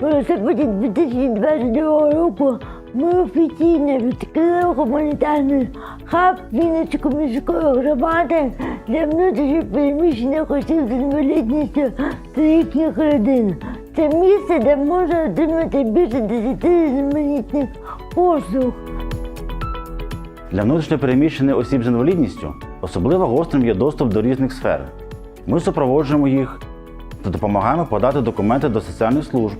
У листопаді 2022 року ми офіційно відкрили гуманітарний хаб Вінницької міської громади для внутрішньо переміщених осіб з інвалідністю та їхніх родин. Це місце, де можна отримати більше 10 різноманітних послуг. Для внутрішньопереміщених осіб з інвалідністю особливо гострим є доступ до різних сфер. Ми супроводжуємо їх та допомагаємо подати документи до соціальних служб,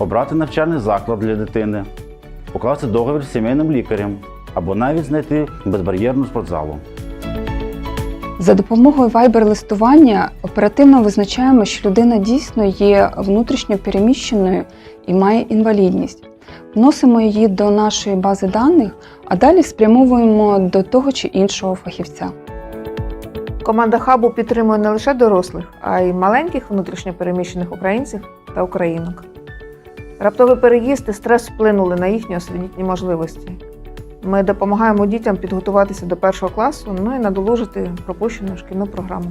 обрати навчальний заклад для дитини, укласти договір з сімейним лікарем або навіть знайти безбар'єрну спортзалу. За допомогою вайбер-листування оперативно визначаємо, що людина дійсно є внутрішньо переміщеною і має інвалідність. Вносимо її до нашої бази даних, а далі спрямовуємо до того чи іншого фахівця. Команда хабу підтримує не лише дорослих, а й маленьких внутрішньопереміщених українців та українок. Раптовий переїзд і стрес вплинули на їхні освітні можливості. Ми допомагаємо дітям підготуватися до першого класу, ну і надолужити пропущену шкільну програму.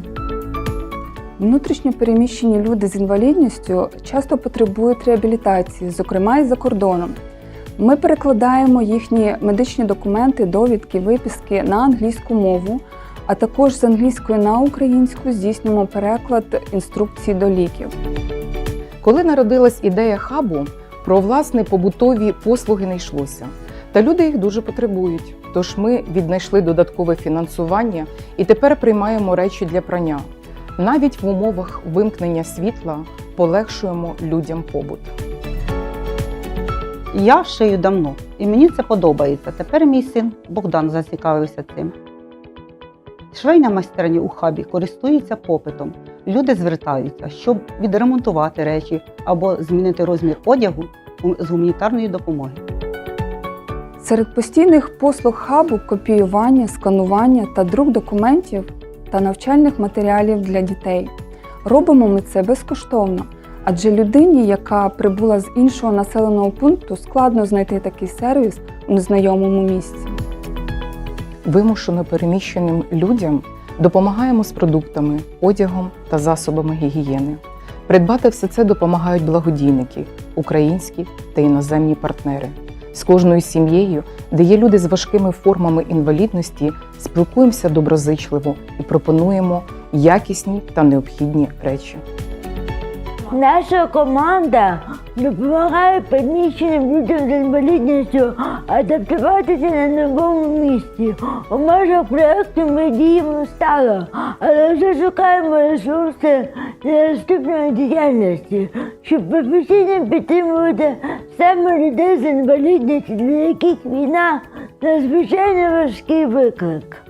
Внутрішньо переміщені люди з інвалідністю часто потребують реабілітації, зокрема і за кордоном. Ми перекладаємо їхні медичні документи, довідки, виписки на англійську мову, а також з англійської на українську здійснюємо переклад інструкцій до ліків. Коли народилась ідея хабу, про власне побутові послуги не йшлося. Та люди їх дуже потребують. Тож ми віднайшли додаткове фінансування і тепер приймаємо речі для прання. Навіть в умовах вимкнення світла полегшуємо людям побут. Я шию давно, і мені це подобається. Тепер мій син Богдан зацікавився цим. Швейна майстерня у хабі користується попитом. Люди звертаються, щоб відремонтувати речі або змінити розмір одягу з гуманітарної допомоги. Серед постійних послуг хабу копіювання, сканування та друк документів та навчальних матеріалів для дітей. Робимо ми це безкоштовно, адже людині, яка прибула з іншого населеного пункту, складно знайти такий сервіс у незнайомому місці. Вимушено переміщеним людям допомагаємо з продуктами, одягом та засобами гігієни. Придбати все це допомагають благодійники, українські та іноземні партнери. З кожною сім'єю, де є люди з важкими формами інвалідності, спілкуємося доброзичливо і пропонуємо якісні та необхідні речі. Наша команда допомагає переміщеним людям з інвалідністю адаптуватися на новому місці. У межах проєкту ми діємо стало, але вже шукаємо ресурси для наступної діяльності, щоб професійно підтримувати саме людей з інвалідністю, для яких війна надзвичайно важкий виклик.